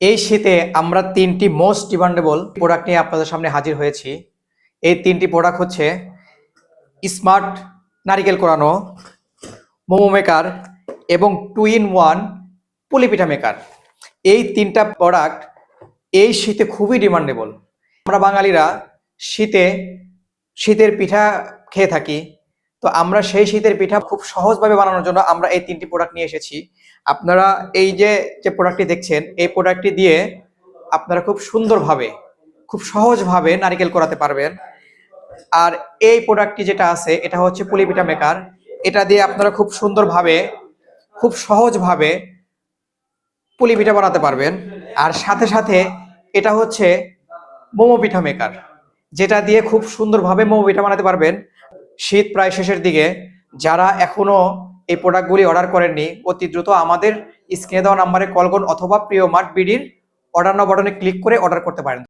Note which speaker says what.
Speaker 1: এই শীতে আমরা তিনটি মোস্ট ডিমান্ডেবল প্রোডাক্ট নিয়ে আপনাদের সামনে হাজির হয়েছি। এই তিনটি প্রোডাক্ট হচ্ছে স্মার্ট নারিকেল কোরানো, মোমো মেকার এবং টু ইন ওয়ান পুলিপিঠা মেকার। এই তিনটা প্রোডাক্ট এই শীতে খুবই ডিমান্ডেবল। আমরা বাঙালিরা শীতে শীতের পিঠা খেয়ে থাকি তো আমরা সেই শীতের পিঠা খুব সহজভাবে বানানোর জন্য আমরা এই তিনটি প্রোডাক্ট নিয়ে এসেছি। আপনারা এই যে যে প্রোডাক্টটি দেখছেন, এই প্রোডাক্টটি দিয়ে আপনারা খুব সুন্দরভাবে, খুব সহজভাবে নারিকেল করাতে পারবেন। আর এই প্রোডাক্টটি যেটা আছে, এটা হচ্ছে পুলিপিঠা মেকার এটা দিয়ে আপনারা খুব সুন্দরভাবে, খুব সহজভাবে পুলি পিঠা বানাতে পারবেন। আর সাথে সাথে এটা হচ্ছে মোমো পিঠা মেকার যেটা দিয়ে খুব সুন্দরভাবে মোমো পিঠা বানাতে পারবেন। শীত প্রায় শেষের দিকে। যারা এখনও এই প্রোডাক্টগুলি অর্ডার করেননি, অতি দ্রুত আমাদের স্ক্রিনে দেওয়া নাম্বারে কল করুন অথবা প্রিয় মার্ট বিডির অর্ডার বটনে বাটনে ক্লিক করে অর্ডার করতে পারেন।